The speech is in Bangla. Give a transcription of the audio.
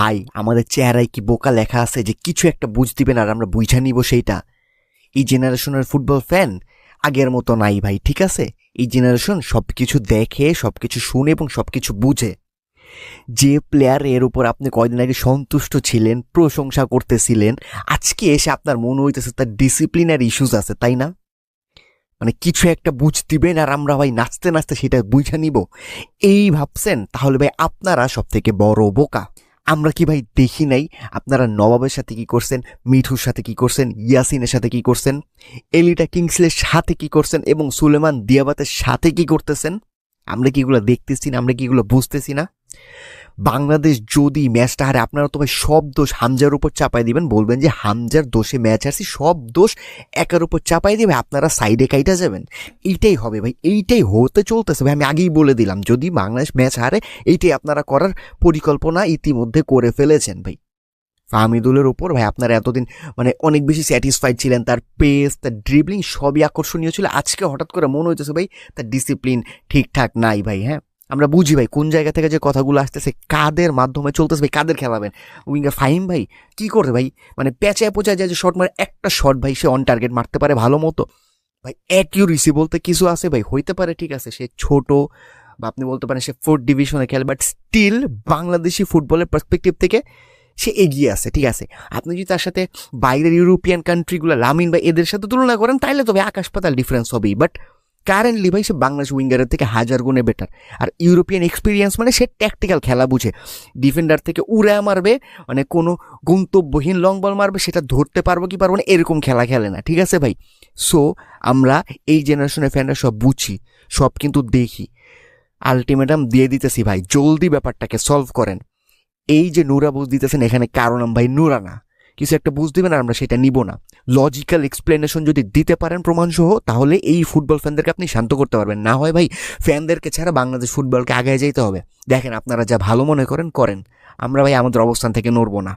ভাই, আমাদের চেহারায় কি বোকা লেখা আছে যে কিছু একটা বুঝ দিবেন আর আমরা বুঝা নিব সেইটা? এই জেনারেশনের ফুটবল ফ্যান আগের মতো নাই ভাই, ঠিক আছে? এই জেনারেশন সব কিছু দেখে সব কিছু শুনে এবং সব কিছু বুঝে। যে প্লেয়ার এর উপর আপনি কয়দিন আগে সন্তুষ্ট ছিলেন, প্রশংসা করতেছিলেন, আজকে এসে আপনার মনে হইতেছে তার ডিসিপ্লিনার ইস্যুস আছে, তাই না? মানে কিছু একটা বুঝ দিবেন আর আমরা ভাই নাচতে নাচতে সেটা বুঝে নিব। এই ভাবছেন তাহলে ভাই আপনারা সব থেকে বড় বোকা। আমরা কি ভাই দেখি নাই? আপনারা নবাবের সাথে কি করছেন? মিঠুর সাথে কি করছেন? ইয়াসিনের সাথে কি করছেন? এলিটা কিংসলের সাথে কি করছেন? এবং সুলেমান দিয়াবাতের সাথে কি করতেছেন? আমরা কি এগুলো দেখতেছি না? আমরা কি এগুলো বুঝতেছি না? বাংলাদেশ যদি ম্যাচটা হারে, আপনারা তো ভাই সব দোষ হামজার উপর চাপাই দিবেন, বলবেন যে হামজার দোষে ম্যাচ হারছি, সব দোষ একার উপর চাপাই দিবে, আপনারা সাইডে কাইটা যাবেন। এইটাই হবে ভাই, এইটাই হতে চলতেছে ভাই, আমি আগেই বলে দিলাম, যদি বাংলাদেশ ম্যাচ হারে, এইটাই আপনারা করার পরিকল্পনা ইতিমধ্যে করে ফেলেছেন ভাই। ফাহমিদুলের উপর ভাই, আপনারা এতদিন মানে অনেক বেশি স্যাটিসফাইড ছিলেন, তার পেস তার ড্রিবলিং সবই আকর্ষণীয় ছিল, আজকে হঠাৎ করে মনে হইতেছে ভাই, তার ডিসিপ্লিন ঠিকঠাক নাই ভাই হ্যাঁ? আমরা বুঝি ভাই কোন জায়গা থেকে যে কথাগুলো আসতেছে, কাদের মাধ্যমে চলতেছে ভাই, কাদের খেলাবেন উইঙ্গার ফাহিম ভাই, কি করবে ভাই? মানে পেঁচায় পোচায় যায় যে শট মারে, একটা শট ভাই সে অন টার্গেট মারতে পারে ভালো মতো। ভাই অ্যাকিউরেসি বলতে কিছু আছে ভাই? হইতে পারে, ঠিক আছে, সে ছোট বা আপনি বলতে পারেন সে ফোর্থ ডিভিশনে খেলে বাট স্টিল বাংলাদেশি ফুটবলের পার্সপেক্টিভ থেকে সে এগিয়ে আছে, ঠিক আছে? আপনি যদি তার সাথে বাইরের ইউরোপিয়ান কান্ট্রিগুলো লামিন বা এদের সাথে তুলনা করেন তাহলে তবে আকাশ পাতাল ডিফারেন্স হবেই বাট কারেন্টলি ভাই সে বাংলাদেশ উইঙ্গারের থেকে হাজার গুণে বেটার আর ইউরোপিয়ান এক্সপিরিয়েন্স মানে সে ট্যাকটিক্যাল খেলা বুঝে। ডিফেন্ডার থেকে উড়ে মারবে মানে কোনো গন্তব্যহীন লং বল মারবে, সেটা ধরতে পারব কি পারব না, এরকম খেলা খেলে না, ঠিক আছে ভাই? সো আমরা এই জেনারেশনের ফ্যানরা সব বুঝি, সব কিন্তু দেখি। আলটিমেটাম দিয়ে দিতেছি ভাই, জলদি ব্যাপারটাকে সলভ করেন। এই যে নুরা বুঝ দিতেছেন, এখানে কারণ ভাই নুরা না কিছু একটা বুঝ দিবেন আর আমরা সেটা নিব না। লজিক্যাল এক্সপ্লেনেশন যদি দিতে পারেন প্রমাণসহ, তাহলে এই ফুটবল ফ্যানদেরকে আপনি শান্ত করতে পারবেন। না হয় ভাই ফ্যানদেরকে ছাড়া বাংলাদেশ ফুটবলকে আগে যেতে হবে। দেখেন আপনারা যা ভালো মনে করেন করেন। আমরা ভাই আমাদের অবস্থান থেকে নড়বো না।